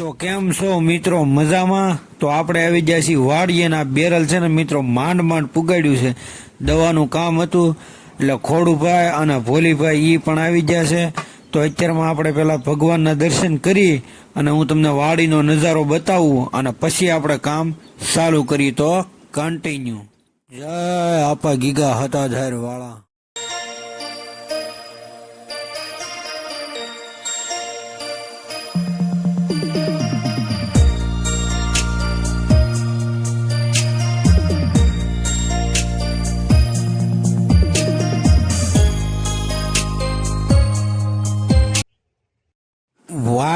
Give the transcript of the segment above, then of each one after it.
તો કેમ છો મિત્રો? મજામાં? તો આપણે આવી ગયા છીએ વાડીએના બેરલ છે ને મિત્રો, માંડ માંડ પુગાડ્યું છે. દવાનું કામ હતું, એટલે ખોડુભાઈ અને ભોલીભાઈ એ પણ આવી ગયા છે. તો અત્યારમાં આપણે પહેલાં ભગવાનના દર્શન કરી અને હું તમને વાડીનો નજારો બતાવું અને પછી આપણે કામ ચાલુ કરીએ. તો કન્ટિન્યુ જય આપા ગીગા હતા ધાર વાળા.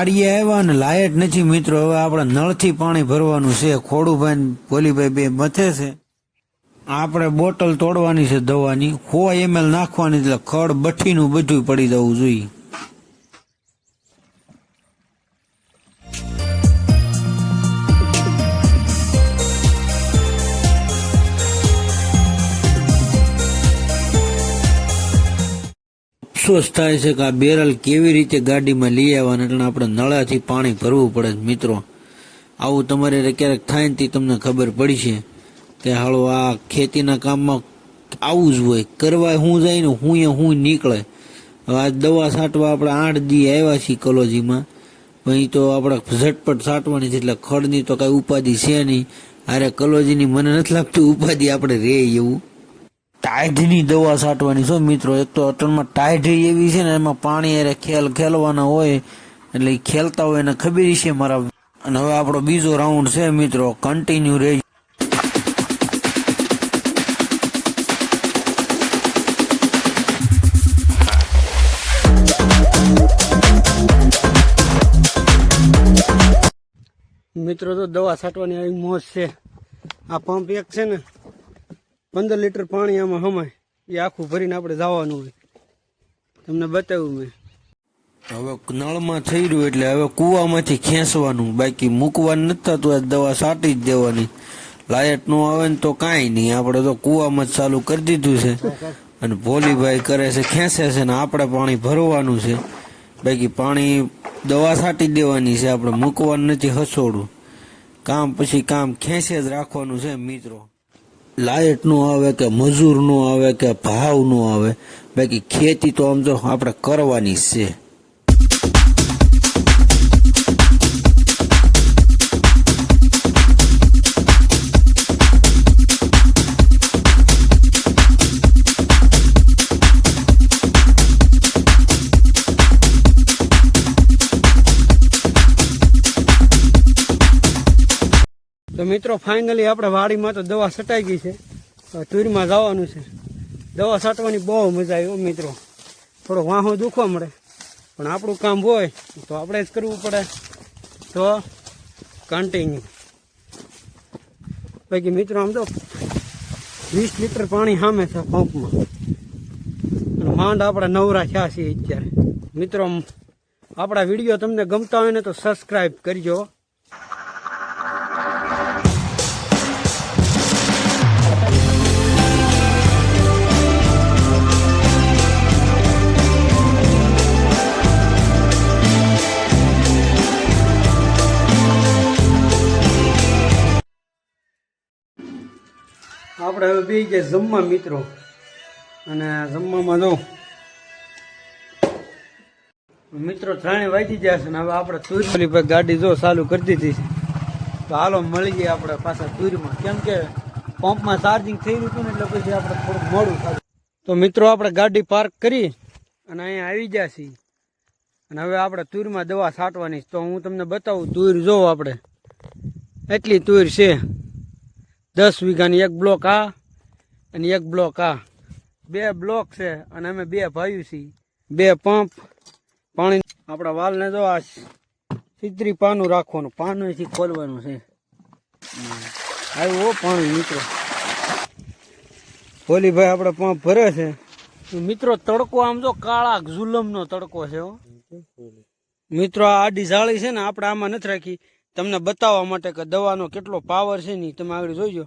વાડીએ આવ્યા ને લાયટ નથી મિત્રો. હવે આપણે નળથી પાણી ભરવાનું છે. ખોડુભાઈ ભોલીભાઈ બે મથે છે. આપણે બોટલ તોડવાની છે દવાની. સો એમએલ નાખવાની એટલે ખડ બઠીનું બધું પડી જવું જોઈએ. અફસોસ થાય છે કે આ બેરલ કેવી રીતે ગાડીમાં લઈ આવવાના? એટલે આપણે નળાથી પાણી ભરવું પડે મિત્રો. આવું તમારે ક્યારેક થાય ને તે તમને ખબર પડી છે કે હાલો, આ ખેતીના કામમાં આવું જ હોય. કરવા હું જાય ને હું એ હું નીકળે. હવે આ દવા છાંટવા આપણે આઠ દી આવ્યા છીએ કોલોજીમાં. અહીં તો આપણે ઝટપટ છાંટવાની છે, એટલે ખડની તો કાંઈ ઉપાધિ છે નહીં. અરે કલોજીની મને નથી લાગતું ઉપાધિ આપણે રે એવું. ટાઈડની દવા છાંટવાની છો મિત્રો, એક તો અટણમાં ટાઈડ એવી છે ને, એમાં પાણી અરે ખેલ ખેલવાના હોય, એટલે ખેલતા હોય એને ખબર છે મારા અને હવે આપણો બીજો રાઉન્ડ છે મિત્રો કન્ટિન્યુ રહે મિત્રો, તો દવા છાંટવાની આવી મોજ છે. આ પંપ એક છે ને પંદર લીટર પાણી આમાં હમાય, એ આખું ભરીને આપણે જવાનું હોય. તમને બતાવ્યું મેં. હવે નળમાં થઈ રહ્યું એટલે હવે કુવામાંથી ખેંચવાનું, બાકી મૂકવાનું નથી થતું, આ દવા છાંટી જ દેવાની. લાયટનું આવે ને તો કાંઈ નહીં, આપણે તો કુવામાં જ ચાલુ કરી દીધું છે. અને ભોલીભાઈ કરે છે, ખેંચે છે ને આપણે પાણી ભરવાનું છે. બાકી પાણી દવા છાંટી દેવાની છે, આપણે મૂકવાનું નથી, હસોડું. કામ પછી કામ ખેંચે જ રાખવાનું છે, મિત્રો. લાયટ નો આવે કે મજૂર નો આવે કે ભાવ નો આવે? બાકી ખેતી તો આમ તો આપણે કરવાની છે. મિત્રો ફાઇનલી આપણે વાડીમાં તો દવા છટાઈ ગઈ છે. તુરમાં જવાનું છે. દવા છાંટવાની બહુ મજા આવી મિત્રો. થોડો વાહો દુખવા મળે. પણ આપણું કામ હોય તો આપણે જ કરવું પડે. તો કન્ટિન્યુ બાકી મિત્રો, આમ તો વીસ લીટર પાણી સામે છે પંપમાં. માંડ આપણે નવરા થયા છીએ અત્યારે. મિત્રો આપણા વીડિયો તમને ગમતા હોય ને તો સબસ્ક્રાઈબ કરજો. આપણે હવે બે ગયા જમવા મિત્રો. અને જમવામાં જો મિત્રો ત્રણે વાંચી ગયા છે ને હવે આપણે તુરી પર ગાડી જો ચાલુ કરી દીધી તો હાલો મળી ગયા આપણે પાછા તુરીમાં કેમ કે પંપમાં ચાર્જિંગ થઈ રહ્યું હતું ને એટલે પછી આપણે થોડુંક મોડું તો મિત્રો આપણે ગાડી પાર્ક કરી અને અહીંયા આવી ગયા છીએ. અને હવે આપણે તુરમાં દવા છાંટવાની તો હું તમને બતાવું તુર જોઉં આપણે. એટલી તુર છે. દસ વીઘાની એક બ્લોક આ અને એક બ્લોક આ. બે બ્લોક છે અને અમે બે ભાઈઓ છીએ. બે પંપ પાણી. આપણા વાલને જો આ સિત્રી પાનું રાખવાનું પાનુંથી ખોલવાનું છે. આવ્યું પાણી, મિત્રો. ભોલીભાઈ આપણે પંપ ભરે છે. મિત્રો, તડકો આમ જો કાળા ઝુલમનો તડકો છે મિત્રો, આ આડી જાળી છે ને આપણે આમાં નથી રાખી. તમને બતાવવા માટે કે દવાનો કેટલો પાવર છે ને તમે આગળ જોઈજો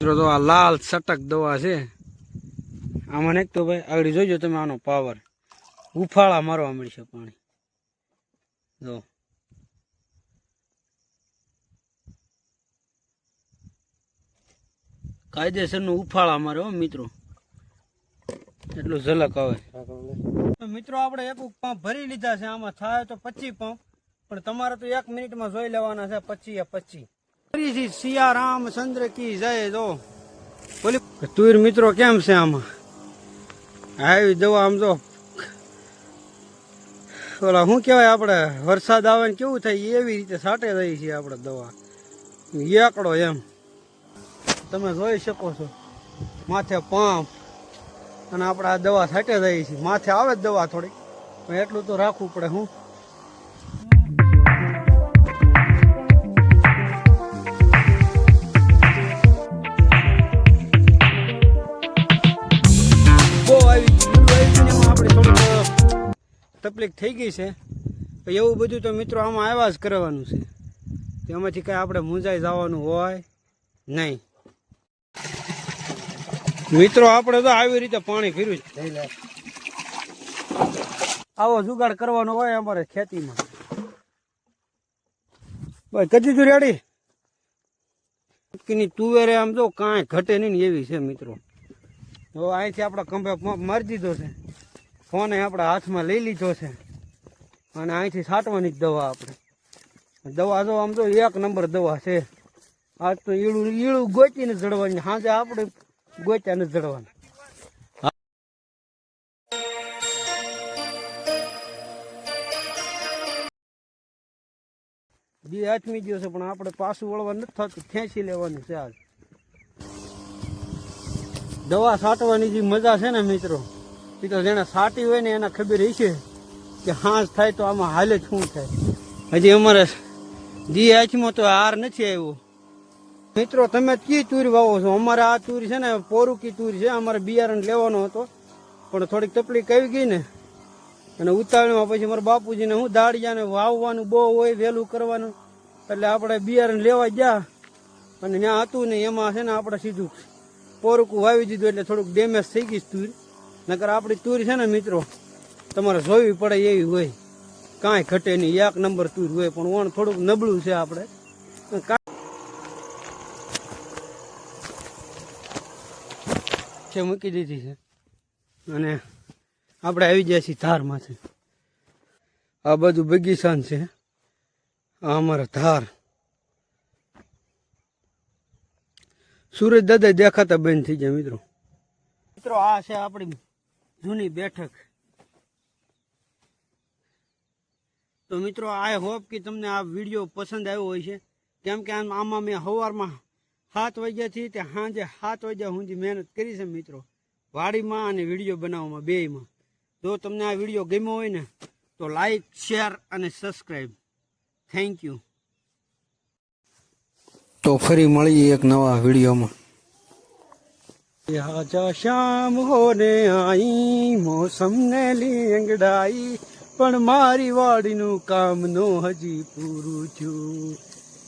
મિત્રો તો આ લાલ સટક દવા છે. આમાં નાખતો ભાઈ આગળ જોઈજો તમે આનો પાવર ઉફાળા મારવા મળશે પાણી. જો. કાયદેસરનું ઉફાળા મારે હો મિત્રો. એટલું ઝલક આવે. મિત્રો આપણે એક પંપ ભરી લીધા છે આમાં થાય તો પચી પંપ. પણ તમારે તો એક મિનિટમાં જોઈ લેવાના છે પચી પચી. ફરીથી સિયા રામચંદ્ર કી જય જો બોલી તુર મિત્રો કેમ છે આમાં? આવી દવા આમ જો. ઓલા શું કહેવાય આપણે, વરસાદ આવે ને કેવું થાય એવી રીતે સાટે રહી છે આપણે દવા. એકડો એમ. તમે જોઈ શકો છો, માથે પંપ. અને આપણે આ દવા સાટે રહી છે. માથે આવે જ દવા થોડી એટલું તો રાખવું પડે, હું? તકલીફ થઈ ગઈ છે. એવું બધું તો મિત્રો આમાં આવ્યા જ કરવાનું છે. તેમાંથી કાંઈ આપણે મૂંઝાઈ જવાનું હોય નહીં. મિત્રો આપણે તો આવી રીતે પાણી ફેર્યું છે. આવો જુગાડ કરવાનો હોય અમારે ખેતીમાં. ભાઈ કદી તું રેડી ની તુવેરે આમ જો કાંઈ ઘટે નહીં ને એવી છે મિત્રો. તો અહીંથી આપણા પંપ મારી દીધો છે. ફોન આપણે હાથમાં લઈ લીધો છે. અને અહીંથી છાંટવાની જ દવા આપણે. દવા જો આમ તો એક નંબર દવા છે. આજ તો ઈળું ઈળું ગોચીને જડવાની સાંજે આપણે ગોચ્યા ને જડવાની. દી આઠમી ગયો છે, પણ આપણે પાછું વળવા નથી થતું. ખેંચી લેવાનું છે આજ. દવા છાંટવાની જે મજા છે ને મિત્રો એ તો જેને સાટી હોય ને એને ખબર હશે કે હાંસ થાય તો આમાં હાલે જ શું થાય. હજી અમારે દી હાથમાં તો હાર નથી આવ્યો. મિત્રો, તમે કી તુરી વાવો છો? અમારે આ તુરી છે ને, પોરુકી તુરી છે. અમારે બિયારણ લેવાનો હતો. પણ થોડીક તકલીફ આવી ગઈ ને. અને ઉતાવળમાં પછી મારા બાપુજીને હું દાડિયાને વાવવાનું બહુ હોય, વહેલું કરવાનું. એટલે આપણે બિયારણ લેવા ગયા. અને ત્યાં હતું ને એમાં છે ને આપણે સીધું પોરકું વાવી દીધું એટલે થોડુંક ડેમેજ થઈ ગઈ તુર નકર આપણી તુર છે ને મિત્રો, તમારે જોવી પડે એવી હોય. કાંઈ ઘટે નહીં. એક નંબર તુર હોય, પણ ઓણ થોડુંક નબળું છે આપણે. છે, મૂકી દીધી છે. અને આપણે આવી જાય છીએ ધારમાંથી. આ બધું બગીચાન છે. આ અમારા ધાર. સુરજ દાદા દેખાતા બંધ થઈ ગયા મિત્રો. મિત્રો, આ છે આપણી જૂની બેઠક. તો મિત્રો આઈ હોપ કે તમને આ વીડિયો પસંદ આવ્યો હોય છે. કેમ કે આમ- મેં સવારમાં સાત વાગ્યાથી તે સાંજે સાત વાગ્યા સુધી મહેનત કરી છે મિત્રો. વાડીમાં અને વીડિયો બનાવવામાં, બેયમાં. જો તમને આ વીડિયો ગમ્યો હોય ને, તો લાઈક શેર અને સબસ્ક્રાઈબ થેન્ક યુ તો ફરી મળીએ એક નવા વિડીયોમાં. આજા શામ હોને આઈ મોસમ ને લી અંગડાઈ, પણ મારી વાડીનું કામ નો હજી પૂરું થયું.